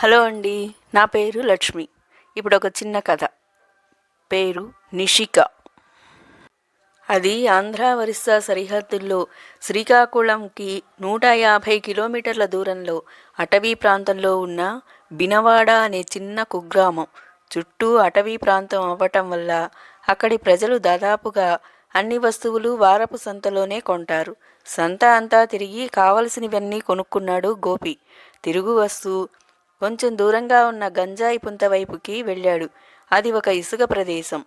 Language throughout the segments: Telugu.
హలో అండి నా పేరు లక్ష్మి. ఇప్పుడు ఒక చిన్న కథ. పేరు నిషిక. అది ఆంధ్ర ఒరిస్సా సరిహద్దుల్లో శ్రీకాకుళంకి నూట యాభై కిలోమీటర్ల దూరంలో అటవీ ప్రాంతంలో ఉన్న బినవాడ అనే చిన్న కుగ్రామం. చుట్టూ అటవీ ప్రాంతం అవ్వటం వల్ల అక్కడి ప్రజలు దాదాపుగా అన్ని వస్తువులు వారపు సంతలోనే కొంటారు. సంత అంతా తిరిగి కావలసినవన్నీ కొనుక్కున్నాడు గోపి. తిరుగు వస్తూ కొంచెం దూరంగా ఉన్న గంజాయి పుంత వైపుకి వెళ్ళాడు. అది ఒక ఇసుక ప్రదేశం.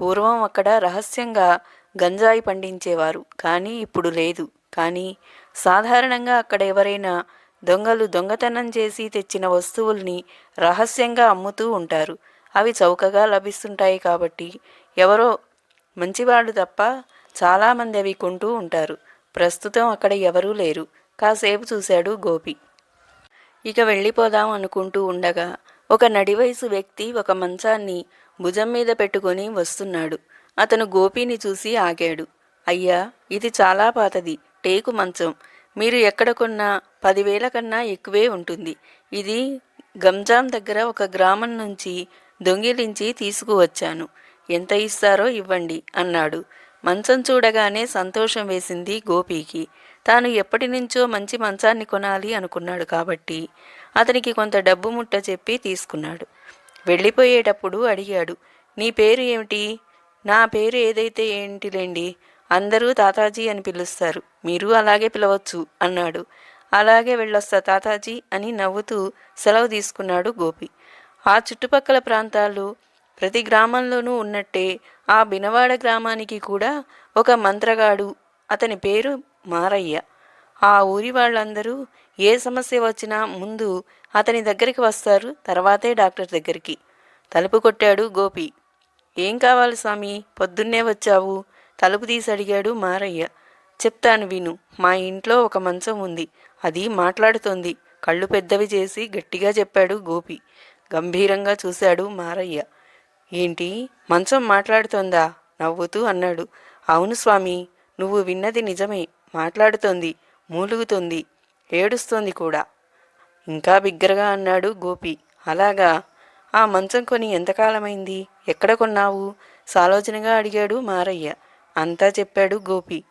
పూర్వం అక్కడ రహస్యంగా గంజాయి పండించేవారు. కానీ ఇప్పుడు లేదు. కానీ సాధారణంగా అక్కడ ఎవరైనా దొంగలు దొంగతనం చేసి తెచ్చిన వస్తువుల్ని రహస్యంగా అమ్ముతూ ఉంటారు. అవి చౌకగా లభిస్తుంటాయి కాబట్టి ఎవరో మంచివాళ్ళు తప్ప చాలామంది అవి కొంటూ ఉంటారు. ప్రస్తుతం అక్కడ ఎవరూ లేరు. కాసేపు చూశాడు గోపి. ఇక వెళ్ళిపోదాం అనుకుంటూ ఉండగా ఒక నడివయసు వ్యక్తి ఒక మంచాన్ని భుజం మీద పెట్టుకొని వస్తున్నాడు. అతను గోపిని చూసి ఆగాడు. అయ్యా ఇది చాలా పాతది టేకు మంచం. మీరు ఎక్కడ కొన్నా పదివేల కన్నా ఎక్కువే ఉంటుంది. ఇది గంజాం దగ్గర ఒక గ్రామం నుంచి దొంగిలించి తీసుకువచ్చాను. ఎంత ఇస్తారో ఇవ్వండి అన్నాడు. మంచం చూడగానే సంతోషం వేసింది గోపీకి. తాను ఎప్పటి నుంచో మంచి మంచాన్ని కొనాలి అనుకున్నాడు కాబట్టి అతనికి కొంత డబ్బు ముట్ట చెప్పి తీసుకున్నాడు. వెళ్ళిపోయేటప్పుడు అడిగాడు నీ పేరు ఏమిటి? నా పేరు ఏదైతే ఏంటిలేండి అందరూ తాతాజీ అని పిలుస్తారు. మీరు అలాగే పిలవచ్చు అన్నాడు. అలాగే వెళ్ళొస్తా తాతాజీ అని నవ్వుతూ సెలవు తీసుకున్నాడు గోపి. ఆ చుట్టుపక్కల ప్రాంతాలు ప్రతి గ్రామంలోనూ ఉన్నట్టే ఆ బినవాడ గ్రామానికి కూడా ఒక మంత్రగాడు. అతని పేరు మారయ్య. ఆ ఊరి వాళ్ళందరూ ఏ సమస్య వచ్చినా ముందు అతని దగ్గరికి వస్తారు తర్వాతే డాక్టర్ దగ్గరికి. తలుపు కొట్టాడు గోపి. ఏం కావాలి స్వామి? పొద్దున్నే వచ్చావు. తలుపు తీసి అడిగాడు మారయ్య. చెప్తాను విను మా ఇంట్లో ఒక మంచం ఉంది అది మాట్లాడుతోంది. కళ్ళు పెద్దవి చేసి గట్టిగా చెప్పాడు గోపి. గంభీరంగా చూశాడు మారయ్య. ఏంటి? మంచం మాట్లాడుతోందా? నవ్వుతూ అన్నాడు. అవును స్వామి నువ్వు విన్నది నిజమే. మాట్లాడుతోంది మూలుగుతోంది ఏడుస్తోంది కూడా. ఇంకా బిగ్గరగా అన్నాడు గోపి. అలాగా? ఆ మంచం కొని ఎంతకాలమైంది? ఎక్కడ కొన్నావు? సాలోచనగా అడిగాడు మారయ్య. అంతా చెప్పాడు గోపి.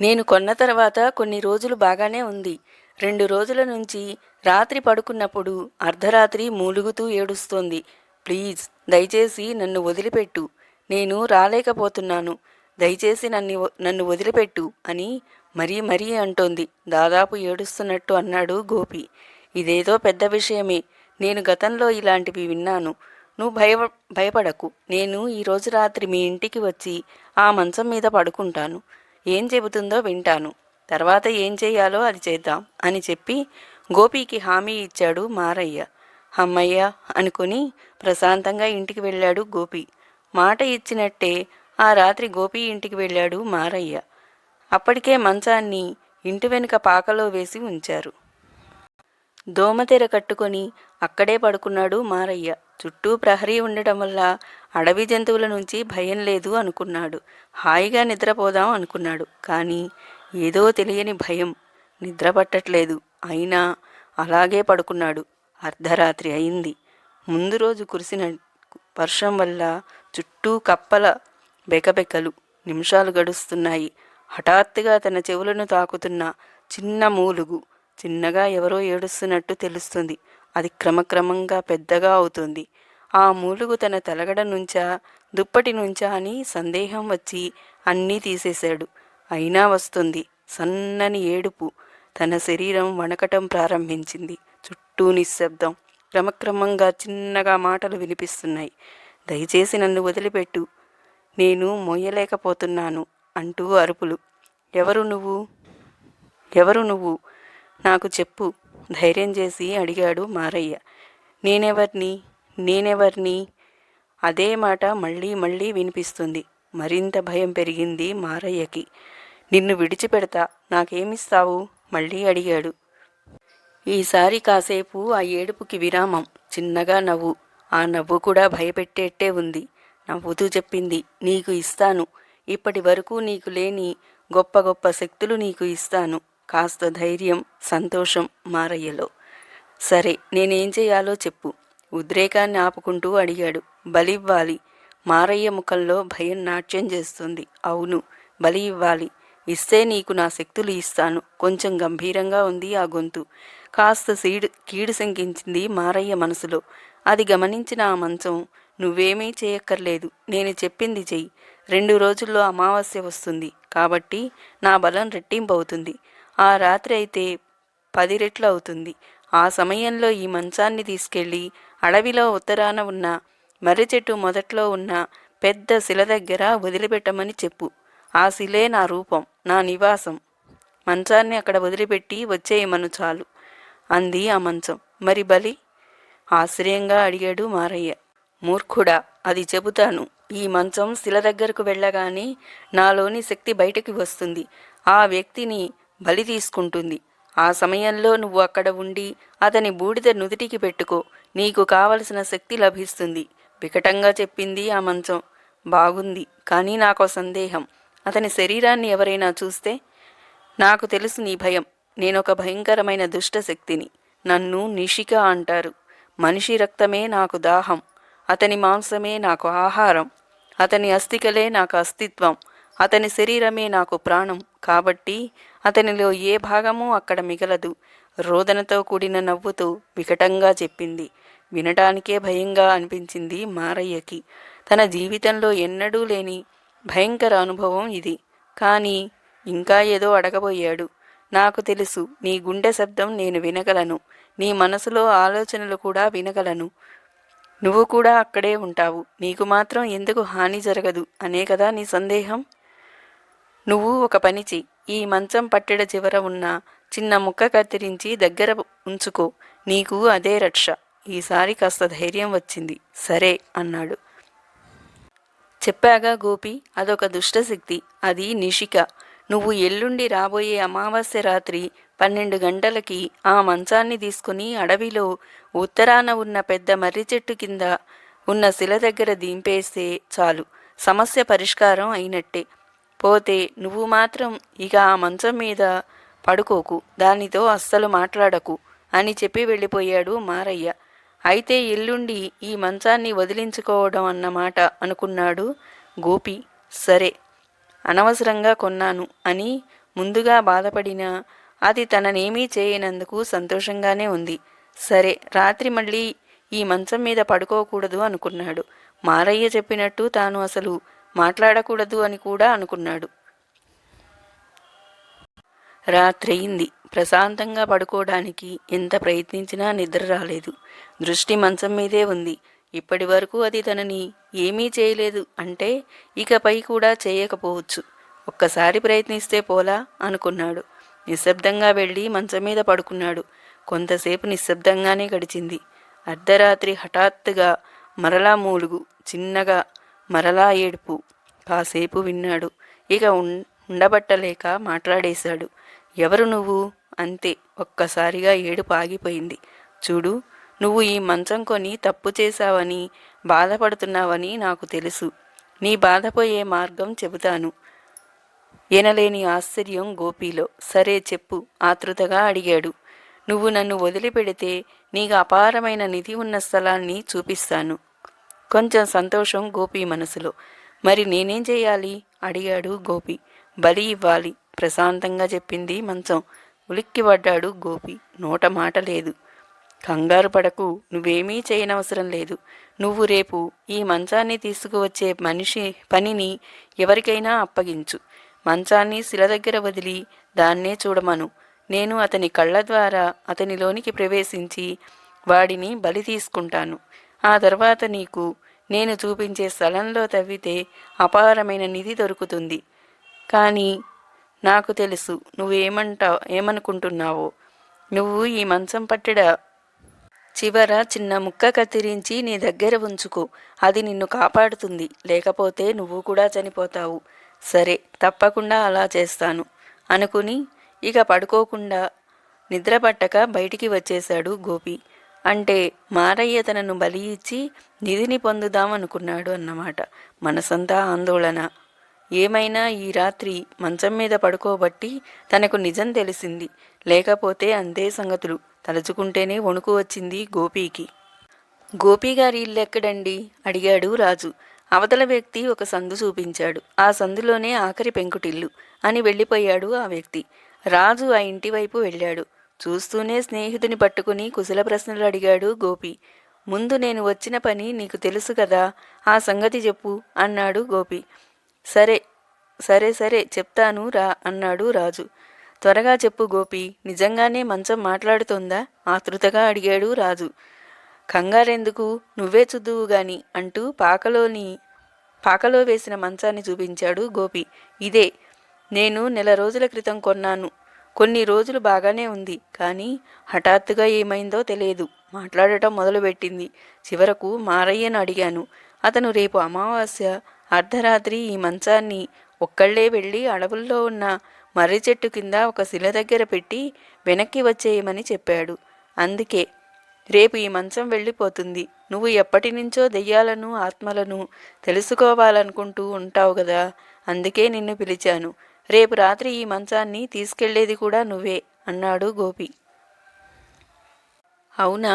నేను కొన్న తర్వాత కొన్ని రోజులు బాగానే ఉంది. రెండు రోజుల నుంచి రాత్రి పడుకున్నప్పుడు అర్ధరాత్రి మూలుగుతూ ఏడుస్తోంది. ప్లీజ్ దయచేసి నన్ను వదిలిపెట్టు. నేను రాలేకపోతున్నాను. దయచేసి నన్ను నన్ను వదిలిపెట్టు అని మరీ మరీ అంటోంది. దాదాపు ఏడుస్తున్నట్టు అన్నాడు గోపి. ఇదేదో పెద్ద విషయమే. నేను గతంలో ఇలాంటివి విన్నాను. నువ్వు భయ భయపడకు. నేను ఈరోజు రాత్రి మీ ఇంటికి వచ్చి ఆ మంచం మీద పడుకుంటాను. ఏం చెబుతుందో వింటాను. తర్వాత ఏం చేయాలో అది చేద్దాం అని చెప్పి గోపికి హామీ ఇచ్చాడు మారయ్య. అమ్మయ్య అనుకుని ప్రశాంతంగా ఇంటికి వెళ్ళాడు గోపి. మాట ఇచ్చినట్టే ఆ రాత్రి గోపి ఇంటికి వెళ్ళాడు మారయ్య. అప్పటికే మంచాన్ని ఇంటి వెనుక పాకలో వేసి ఉంచారు. దోమతెర కట్టుకొని అక్కడే పడుకున్నాడు మారయ్య. చుట్టూ ప్రహరీ ఉండటం వల్ల అడవి జంతువుల నుంచి భయం లేదు అనుకున్నాడు. హాయిగా నిద్రపోదాం అనుకున్నాడు. కానీ ఏదో తెలియని భయం. నిద్ర పట్టట్లేదు. అయినా అలాగే పడుకున్నాడు. అర్ధరాత్రి అయింది. ముందు రోజు కురిసిన వర్షం వల్ల చుట్టూ కప్పల బెకబెకలు నిమిషాలు గడుస్తున్నాయి. హఠాత్తుగా తన చెవులను తాకుతున్న చిన్న మూలుగు చిన్నగా ఎవరో ఏడుస్తున్నట్టు తెలుస్తుంది. అది క్రమక్రమంగా పెద్దగా అవుతుంది. ఆ మూలుగు తన తలగడ నుంచా దుప్పటి నుంచా అని సందేహం వచ్చి అన్నీ తీసేశాడు. అయినా వస్తుంది సన్నని ఏడుపు. తన శరీరం వణకటం ప్రారంభించింది. చుట్టూ నిశ్శబ్దం. క్రమక్రమంగా చిన్నగా మాటలు వినిపిస్తున్నాయి. దయచేసి నన్ను వదిలిపెట్టు. నేను మోయలేకపోతున్నాను అంటూ అరుపులు. ఎవరు నువ్వు? ఎవరు నువ్వు? నాకు చెప్పు ధైర్యం చేసి అడిగాడు మారయ్య. నేనెవర్ని? నేనెవర్ని? అదే మాట మళ్ళీ మళ్ళీ వినిపిస్తుంది. మరింత భయం పెరిగింది మారయ్యకి. నిన్ను విడిచిపెడతా నాకేమిస్తావు? మళ్ళీ అడిగాడు. ఈసారి కాసేపు ఆ ఏడుపుకి విరామం చిన్నగా నవ్వు. ఆ నవ్వు కూడా భయపెట్టేట్టే ఉంది. నవ్వుతూ చెప్పింది నీకు ఇస్తాను. ఇప్పటి వరకు నీకు లేని గొప్ప గొప్ప శక్తులు నీకు ఇస్తాను. కాస్త ధైర్యం సంతోషం మారయ్యలో. సరే నేనేం చేయాలో చెప్పు. ఉద్రేకాన్ని ఆపుకుంటూ అడిగాడు. బలివ్వాలి. మారయ్య ముఖంలో భయం నాట్యం చేస్తుంది. అవును బలి ఇవ్వాలి. ఇస్తే నీకు నా శక్తులు ఇస్తాను. కొంచెం గంభీరంగా ఉంది ఆ గొంతు. కాస్త సీడు కీడు శంకించింది మారయ్య మనసులో. అది గమనించిన ఆ మంచం నువ్వేమీ చేయక్కర్లేదు. నేను చెప్పింది చెయ్యి. రెండు రోజుల్లో అమావాస్య వస్తుంది. కాబట్టి నా బలం రెట్టింపు అవుతుంది ఆ రాత్రి అయితే పది రెట్లు అవుతుంది. ఆ సమయంలో ఈ మంచాన్ని తీసుకెళ్ళి అడవిలో ఉత్తరాన ఉన్న మర్రి చెట్టు మొదట్లో ఉన్న పెద్ద శిల దగ్గర వదిలిపెట్టమని చెప్పు. ఆ శిలే నా రూపం నా నివాసం. మంచాన్ని అక్కడ వదిలిపెట్టి వచ్చేయమను చాలు అంది ఆ మంచం. మరి బలి? ఆశ్చర్యంగా అడిగాడు మారయ్య. మూర్ఖుడా అది చెబుతాను. ఈ మంచం శిల దగ్గరకు వెళ్ళగానే నాలోని శక్తి బయటకు వస్తుంది. ఆ వ్యక్తిని బలి తీసుకుంటుంది. ఆ సమయంలో నువ్వు అక్కడ ఉండి అతని బూడిద నుదిటికి పెట్టుకో. నీకు కావలసిన శక్తి లభిస్తుంది. వికటంగా చెప్పింది ఆ మంచం. బాగుంది కానీ నాకు సందేహం. అతని శరీరాన్ని ఎవరైనా చూస్తే నాకు తెలుసు నీ భయం. నేనొక భయంకరమైన దుష్ట శక్తిని. నన్ను నిషిక అంటారు. మనిషి రక్తమే నాకు దాహం. అతని మాంసమే నాకు ఆహారం అతని అస్థికలే నాకు అస్తిత్వం అతని శరీరమే నాకు ప్రాణం. కాబట్టి అతనిలో ఏ భాగమూ అక్కడ మిగలదు. రోదనతో కూడిన నవ్వుతూ వికటంగా చెప్పింది. వినటానికే భయంగా అనిపించింది మారయ్యకి. తన జీవితంలో ఎన్నడూ లేని భయంకర అనుభవం ఇది. కానీ ఇంకా ఏదో అడగబోయాడు. నాకు తెలుసు నీ గుండె శబ్దం నేను వినగలను. నీ మనసులో ఆలోచనలు కూడా వినగలను. నువ్వు కూడా అక్కడే ఉంటావు. నీకు మాత్రం ఎందుకు హాని జరగదు? అనే కదా నీ సందేహం? నువ్వు ఒక పని చెయ్యి. ఈ మంచం పట్టెడ చివర ఉన్న చిన్న ముక్క కత్తిరించి దగ్గర ఉంచుకో. నీకు అదే రక్ష. ఈసారి కాస్త ధైర్యం వచ్చింది. సరే అన్నాడు. చెప్పాగా గోపి అదొక దుష్టశక్తి. అది నిషిక. నువ్వు ఎల్లుండి రాబోయే అమావాస్య రాత్రి పన్నెండు గంటలకి ఆ మంచాన్ని తీసుకుని అడవిలో ఉత్తరాన ఉన్న పెద్ద మర్రి చెట్టు కింద ఉన్న శిల దగ్గర దింపేస్తే చాలు. సమస్య పరిష్కారం అయినట్టే. పోతే నువ్వు మాత్రం ఇక ఆ మంచం మీద పడుకోకు. దానితో అస్సలు మాట్లాడకు అని చెప్పి వెళ్ళిపోయాడు మారయ్య. అయితే ఎల్లుండి ఈ మంచాన్ని వదిలించుకోవడం అన్నమాట అనుకున్నాడు గోపి. సరే అనవసరంగా కొన్నాను అని ముందుగా బాధపడినా అది తననేమీ చేయనందుకు సంతోషంగానే ఉంది. సరే రాత్రి మళ్ళీ ఈ మంచం మీద పడుకోకూడదు అనుకున్నాడు. మారయ్య చెప్పినట్టు తాను అసలు మాట్లాడకూడదు అని కూడా అనుకున్నాడు. రాత్రయింది. ప్రశాంతంగా పడుకోవడానికి ఎంత ప్రయత్నించినా నిద్ర రాలేదు. దృష్టి మంచం మీదే ఉంది. ఇప్పటి వరకు అది తనని ఏమీ చేయలేదు అంటే ఇకపై కూడా చేయకపోవచ్చు. ఒక్కసారి ప్రయత్నిస్తే పోలా అనుకున్నాడు. నిశ్శబ్దంగా వెళ్ళి మంచం మీద పడుకున్నాడు. కొంతసేపు నిశ్శబ్దంగానే గడిచింది. అర్ధరాత్రి హఠాత్తుగా మరలా మూలుగు చిన్నగా మరలా ఏడుపు. కాసేపు విన్నాడు. ఇక ఉండబట్టలేక మాట్లాడేశాడు. ఎవరు నువ్వు? అంతే. ఒక్కసారిగా ఏడుపు ఆగిపోయింది. చూడు నువ్వు ఈ మంచం కొని తప్పు చేశావని బాధపడుతున్నావని నాకు తెలుసు. నీ బాధపోయే మార్గం చెబుతాను. ఎనలేని ఆశ్చర్యం గోపిలో. సరే చెప్పు ఆతృతగా అడిగాడు. నువ్వు నన్ను వదిలిపెడితే నీకు అపారమైన నిధి ఉన్న స్థలాన్ని చూపిస్తాను. కొంచెం సంతోషం గోపి మనసులో. మరి నేనేం చేయాలి? అడిగాడు గోపి. బలి ఇవ్వాలి ప్రశాంతంగా చెప్పింది మంచం. ఉలిక్కిపడ్డాడు గోపి. నోట మాట లేదు. కంగారు పడకు నువ్వేమీ చేయనవసరం లేదు. నువ్వు రేపు ఈ మంచాన్ని తీసుకువచ్చే మనిషి పనిని ఎవరికైనా అప్పగించు. మంచాన్ని శిల దగ్గర వదిలి దాన్నే చూడమను. నేను అతని కళ్ళ ద్వారా అతనిలోనికి ప్రవేశించి వాడిని బలి తీసుకుంటాను. ఆ తర్వాత నీకు నేను చూపించే స్థలంలో తవ్వితే అపారమైన నిధి దొరుకుతుంది. కానీ నాకు తెలుసు నువ్వేమంటావు ఏమనుకుంటున్నావో. నువ్వు ఈ మంచం పట్టెడ? చివర చిన్న ముక్క కత్తిరించి నీ దగ్గర ఉంచుకో. అది నిన్ను కాపాడుతుంది. లేకపోతే నువ్వు కూడా చనిపోతావు. సరే తప్పకుండా అలా చేస్తాను అనుకుని ఇక పడుకోకుండా నిద్రపట్టక బయటికి వచ్చేశాడు గోపి. అంటే మారయ్య తనను బలి ఇచ్చి నిధిని పొందుదామనుకున్నాడు అన్నమాట. మనసంతా ఆందోళన. ఏమైనా ఈ రాత్రి మంచం మీద పడుకోబట్టి తనకు నిజం తెలిసింది. లేకపోతే అంతే సంగతులు. తలుచుకుంటేనే వణుకు వచ్చింది గోపీకి. గోపీగారి ఇల్లెక్కడండి? అడిగాడు రాజు. అవతల వ్యక్తి ఒక సందు చూపించాడు. ఆ సందులోనే ఆఖరి పెంకుటిల్లు అని వెళ్ళిపోయాడు ఆ వ్యక్తి. రాజు ఆ ఇంటి వైపు వెళ్ళాడు. చూస్తూనే స్నేహితుని పట్టుకుని కుశల ప్రశ్నలు అడిగాడు గోపి. ముందు నేను వచ్చిన పని నీకు తెలుసు కదా ఆ సంగతి చెప్పు అన్నాడు గోపి. సరే సరే సరే చెప్తాను రా అన్నాడు రాజు. త్వరగా చెప్పు గోపి నిజంగానే మంచం మాట్లాడుతోందా? ఆతృతగా అడిగాడు రాజు. కంగారెందుకు? నువ్వే చుద్దువు గాని అంటూ పాకలోని పాకలో వేసిన మంచాన్ని చూపించాడు గోపి. ఇదే నేను నెల రోజుల క్రితం కొన్నాను. కొన్ని రోజులు బాగానే ఉంది కానీ హఠాత్తుగా ఏమైందో తెలియదు. మాట్లాడటం మొదలుపెట్టింది. చివరకు మారయ్యను అడిగాను. అతను రేపు అమావాస్య అర్ధరాత్రి ఈ మంచాన్ని ఒక్కళ్ళే వెళ్ళి అడవుల్లో ఉన్న మర్రి చెట్టు కింద ఒక శిల దగ్గర పెట్టి వెనక్కి వచ్చేయమని చెప్పాడు. అందుకే రేపు ఈ మంచం వెళ్ళిపోతుంది. నువ్వు ఎప్పటి నుంచో దెయ్యాలను ఆత్మలను తెలుసుకోవాలనుకుంటూ ఉంటావు కదా అందుకే నిన్ను పిలిచాను. రేపు రాత్రి ఈ మంచాన్ని తీసుకెళ్ళేది కూడా నువ్వే అన్నాడు గోపి. అవునా?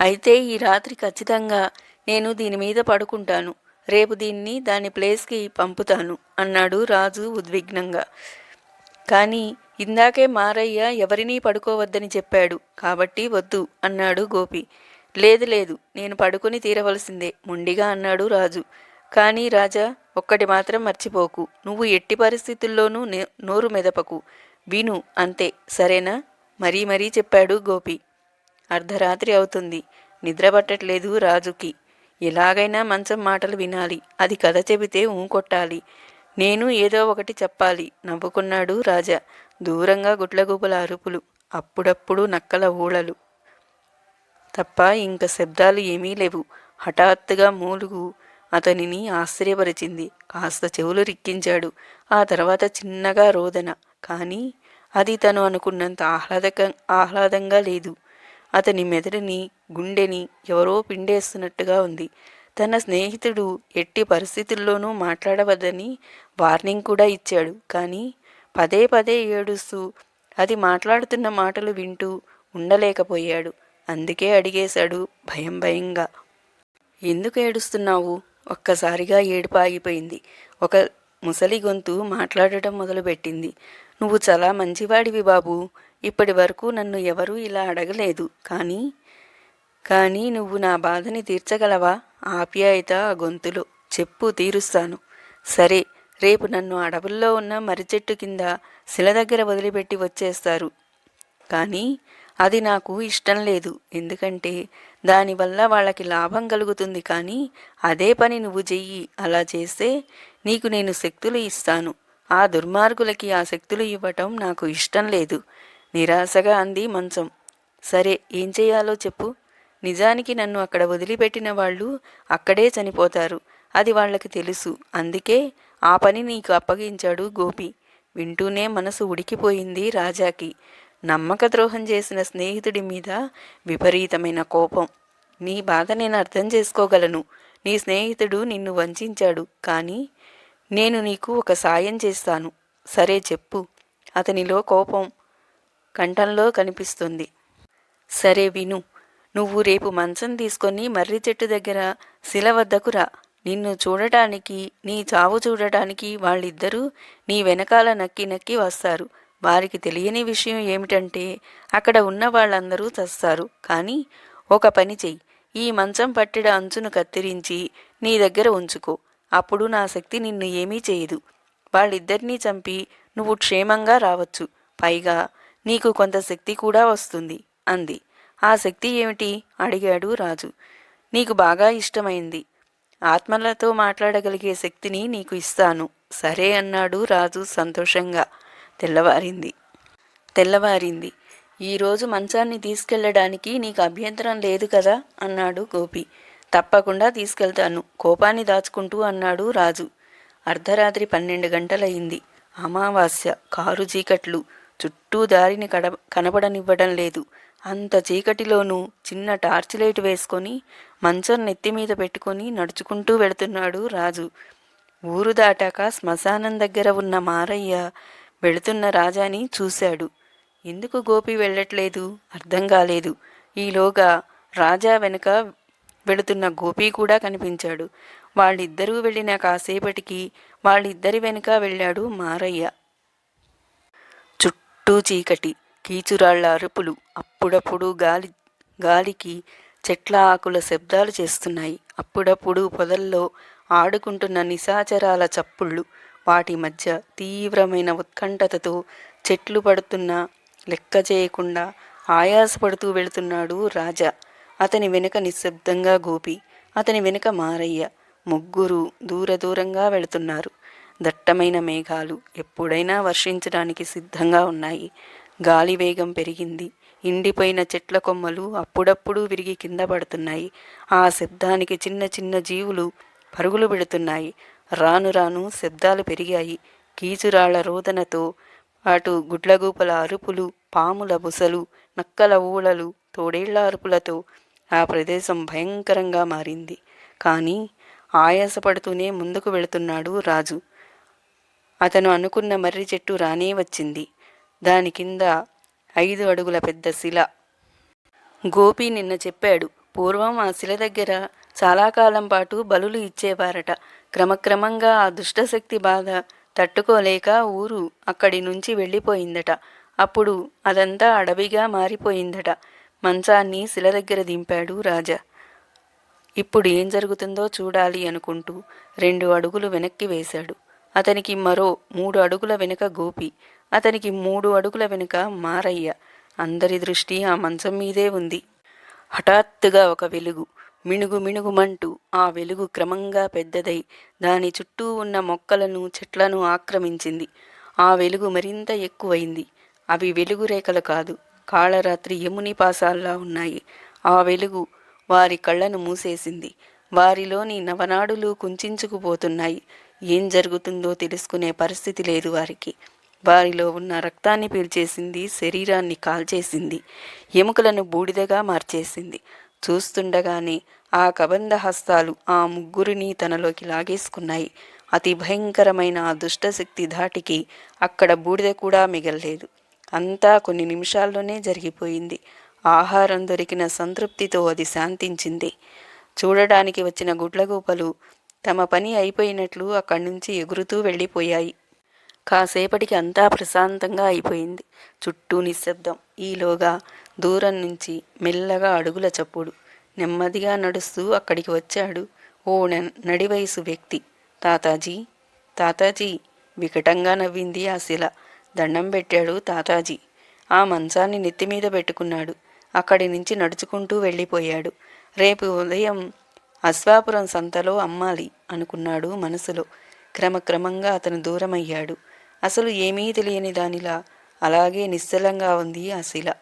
అయితే ఈ రాత్రి ఖచ్చితంగా నేను దీని మీద పడుకుంటాను. రేపు దీన్ని దాని ప్లేస్కి పంపుతాను అన్నాడు రాజు ఉద్విగ్నంగా. కానీ ఇందాకే మారయ్య ఎవరినీ పడుకోవద్దని చెప్పాడు. కాబట్టి వద్దు అన్నాడు గోపి. లేదు లేదు నేను పడుకుని తీరవలసిందే మొండిగా అన్నాడు రాజు. కానీ రాజా ఒక్కటి మాత్రం మర్చిపోకు. నువ్వు ఎట్టి పరిస్థితుల్లోనూ నోరు మెదపకు. విను అంతే సరేనా మరీ మరీ చెప్పాడు గోపి. అర్ధరాత్రి అవుతుంది. నిద్రపట్టట్లేదు రాజుకి. ఎలాగైనా మంచం మాటలు వినాలి. అది కథ చెబితే ఊ కొట్టాలి. నేను ఏదో ఒకటి చెప్పాలి నవ్వుకున్నాడు రాజా. దూరంగా గుడ్లగూబల అరుపులు అప్పుడప్పుడు నక్కల ఊళలు తప్ప ఇంక శబ్దాలు ఏమీ లేవు. హఠాత్తుగా మూలుగు అతనిని ఆశ్చర్యపరిచింది. కాస్త చెవులు రిక్కించాడు. ఆ తర్వాత చిన్నగా రోదన. కానీ అది తను అనుకున్నంత ఆహ్లాదక ఆహ్లాదంగా లేదు. అతని మెదడుని గుండెని ఎవరో పిండేస్తున్నట్టుగా ఉంది. తన స్నేహితుడు ఎట్టి పరిస్థితుల్లోనూ మాట్లాడవద్దని వార్నింగ్ కూడా ఇచ్చాడు. కానీ పదే పదే ఏడుస్తూ అది మాట్లాడుతున్న మాటలు వింటూ ఉండలేకపోయాడు. అందుకే అడిగేశాడు భయం భయంగా. ఎందుకు ఏడుస్తున్నావు? ఒక్కసారిగా ఏడుపు ఆగిపోయింది. ఒక ముసలి గొంతు మాట్లాడటం మొదలుపెట్టింది. నువ్వు చాలా మంచివాడివి బాబు. ఇప్పటి వరకు నన్ను ఎవరూ ఇలా అడగలేదు. కానీ కానీ నువ్వు నా బాధని తీర్చగలవా? ఆప్యాయత ఆ గొంతులో. చెప్పు తీరుస్తాను. సరే రేపు నన్ను అడవుల్లో ఉన్న మర్రి చెట్టు కింద శిల దగ్గర వదిలిపెట్టి వచ్చేస్తారు. కానీ అది నాకు ఇష్టం లేదు. ఎందుకంటే దానివల్ల వాళ్ళకి లాభం కలుగుతుంది. కానీ అదే పని నువ్వు చెయ్యి. అలా చేస్తే నీకు నేను శక్తులు ఇస్తాను. ఆ దుర్మార్గులకి ఆ శక్తులు ఇవ్వటం నాకు ఇష్టం లేదు. నిరాశగా అంది మంచం. సరే ఏం చేయాలో చెప్పు. నిజానికి నన్ను అక్కడ వదిలిపెట్టిన వాళ్ళు అక్కడే చనిపోతారు. అది వాళ్ళకి తెలుసు. అందుకే ఆ పని నీకు అప్పగించాడు గోపి. వింటూనే మనసు ఉడికిపోయింది రాజాకి. నమ్మక ద్రోహం చేసిన స్నేహితుడి మీద విపరీతమైన కోపం. నీ బాధ నేను అర్థం చేసుకోగలను. నీ స్నేహితుడు నిన్ను వంచాడు. కానీ నేను నీకు ఒక సాయం చేస్తాను. సరే చెప్పు. అతనిలో కోపం కంఠంలో కనిపిస్తుంది. సరే విను. నువ్వు రేపు మంచం తీసుకొని మర్రి చెట్టు దగ్గర శిల వద్దకు రా. నిన్ను చూడటానికి నీ చావు చూడటానికి వాళ్ళిద్దరూ నీ వెనకాల నక్కి నక్కి వస్తారు. వారికి తెలియని విషయం ఏమిటంటే అక్కడ ఉన్న వాళ్ళందరూ చస్తారు. కానీ ఒక పని చెయ్యి. ఈ మంచం పట్టిడ అంచును కత్తిరించి నీ దగ్గర ఉంచుకో. అప్పుడు నా శక్తి నిన్ను ఏమీ చేయదు. వాళ్ళిద్దరినీ చంపి నువ్వు క్షేమంగా రావచ్చు. పైగా నీకు కొంత శక్తి కూడా వస్తుంది అంది. ఆ శక్తి ఏమిటి? అడిగాడు రాజు. నీకు బాగా ఇష్టమైంది. ఆత్మలతో మాట్లాడగలిగే శక్తిని నీకు ఇస్తాను. సరే అన్నాడు రాజు సంతోషంగా. తెల్లవారింది. తెల్లవారింది. ఈరోజు మంచాన్ని తీసుకెళ్ళడానికి నీకు అభ్యంతరం లేదు కదా? అన్నాడు గోపి. తప్పకుండా తీసుకెళ్తాను. కోపాన్ని దాచుకుంటూ అన్నాడు రాజు. అర్ధరాత్రి పన్నెండు గంటలయింది. అమావాస్య. కారు చీకట్లు. చుట్టూ దారిని కడ కనబడనివ్వడం లేదు. అంత చీకటిలోనూ చిన్న టార్చ్ లైట్ వేసుకొని మంచం నెత్తి మీద పెట్టుకొని నడుచుకుంటూ వెళుతున్నాడు రాజు. ఊరు దాటాక శ్మశానం దగ్గర ఉన్న మారయ్య వెళుతున్న రాజాని చూశాడు. ఎందుకు గోపి వెళ్ళట్లేదు? అర్థం కాలేదు. ఈలోగా రాజా వెనుక వెళుతున్న గోపి కూడా కనిపించాడు. వాళ్ళిద్దరూ వెళ్ళిన కాసేపటికి వాళ్ళిద్దరి వెనుక వెళ్ళాడు మారయ్య. చుట్టూ చీకటి. కీచురాళ్ళ అరుపులు అప్పుడప్పుడు గాలి గాలికి చెట్ల ఆకుల శబ్దాలు చేస్తున్నాయి. అప్పుడప్పుడు పొదల్లో ఆడుకుంటున్న నిశాచరాల చప్పుళ్ళు వాటి మధ్య తీవ్రమైన ఉత్కంఠతతో చెట్లు పడుతున్నా లెక్క చేయకుండా ఆయాసపడుతూ వెళుతున్నాడు రాజా. అతని వెనుక నిశ్శబ్దంగా గోపి అతని వెనుక మారయ్య ముగ్గురు దూర దూరంగా వెళుతున్నారు. దట్టమైన మేఘాలు ఎప్పుడైనా వర్షించడానికి సిద్ధంగా ఉన్నాయి. గాలి వేగం పెరిగింది. ఎండిపోయిన చెట్ల కొమ్మలు అప్పుడప్పుడు విరిగి కింద పడుతున్నాయి. ఆ శబ్దానికి చిన్న చిన్న జీవులు పరుగులు పెడుతున్నాయి. రాను రాను శబ్దాలు పెరిగాయి. కీచురాళ్ళ రోదనతో అటు గుడ్లగూపల అరుపులు పాముల బుసలు నక్కల ఊళలు తోడేళ్ళ అరుపులతో ఆ ప్రదేశం భయంకరంగా మారింది. కానీ ఆయాసపడుతూనే ముందుకు వెళుతున్నాడు రాజు. అతను అనుకున్న మర్రి చెట్టు రానే వచ్చింది. దాని కింద ఐదు అడుగుల పెద్ద శిల. గోపి నిన్న చెప్పాడు పూర్వం ఆ శిల దగ్గర చాలా కాలం పాటు బలులు ఇచ్చేవారట. క్రమక్రమంగా ఆ దుష్టశక్తి బాధ తట్టుకోలేక ఊరు అక్కడి నుంచి వెళ్ళిపోయిందట. అప్పుడు అదంతా అడవిగా మారిపోయిందట. మంచాన్ని శిల దగ్గర దింపాడు రాజా. ఇప్పుడు ఏం జరుగుతుందో చూడాలి అనుకుంటూ రెండు అడుగులు వెనక్కి వేశాడు. అతనికి మరో మూడు అడుగుల వెనుక గోపి అతనికి మూడు అడుగుల వెనుక మారయ్య. అందరి దృష్టి ఆ మంచం మీదే ఉంది. హఠాత్తుగా ఒక వెలుగు మిణుగు మిణుగుమంటూ ఆ వెలుగు క్రమంగా పెద్దదై దాని చుట్టూ ఉన్న మొక్కలను చెట్లను ఆక్రమించింది. ఆ వెలుగు మరింత ఎక్కువైంది. అవి వెలుగు రేఖలు కాదు కాళరాత్రి యముని పాసాల్లా ఉన్నాయి. ఆ వెలుగు వారి కళ్ళను మూసేసింది. వారిలోని నవనాడులు కుంచుకుపోతున్నాయి ఏం జరుగుతుందో తెలుసుకునే పరిస్థితి లేదు వారికి. వారిలో ఉన్న రక్తాన్ని పీల్చేసింది శరీరాన్ని కాల్చేసింది ఎముకలను బూడిదగా మార్చేసింది. చూస్తుండగానే ఆ కబంధ హస్తాలు ఆ ముగ్గురిని తనలోకి లాగేసుకున్నాయి. అతి భయంకరమైన ఆ దుష్టశక్తి ధాటికి అక్కడ బూడిద కూడా మిగల్లేదు. అంతా కొన్ని నిమిషాల్లోనే జరిగిపోయింది. ఆహారం దొరికిన సంతృప్తితో అది శాంతించింది. చూడడానికి వచ్చిన గుడ్లగూపలు తమ పని అయిపోయినట్లు అక్కడి నుంచి ఎగురుతూ వెళ్ళిపోయాయి. కాసేపటికి అంతా ప్రశాంతంగా అయిపోయింది. చుట్టూ నిశ్శబ్దం. ఈలోగా దూరం నుంచి మెల్లగా అడుగుల చప్పుడు. నెమ్మదిగా నడుస్తూ అక్కడికి వచ్చాడు ఓ నడివయసు వ్యక్తి. తాతాజీ తాతాజీ! వికటంగా నవ్వింది ఆ శిల. దండం పెట్టాడు తాతాజీ. ఆ మంచాన్ని నెత్తిమీద పెట్టుకున్నాడు. అక్కడి నుంచి నడుచుకుంటూ వెళ్ళిపోయాడు. రేపు ఉదయం అశ్వాపురం సంతలో అమ్మాలి అనుకున్నాడు మనసులో. క్రమక్రమంగా అతను దూరమయ్యాడు. అసలు ఏమీ తెలియని దానిలా అలాగే నిశ్చలంగా ఉంది ఆ శిల.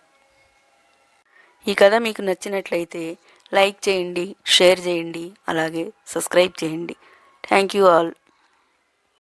ఈ కథ మీకు నచ్చినట్లయితే లైక్ చేయండి షేర్ చేయండి అలాగే సబ్స్క్రైబ్ చేయండి. Thank you all.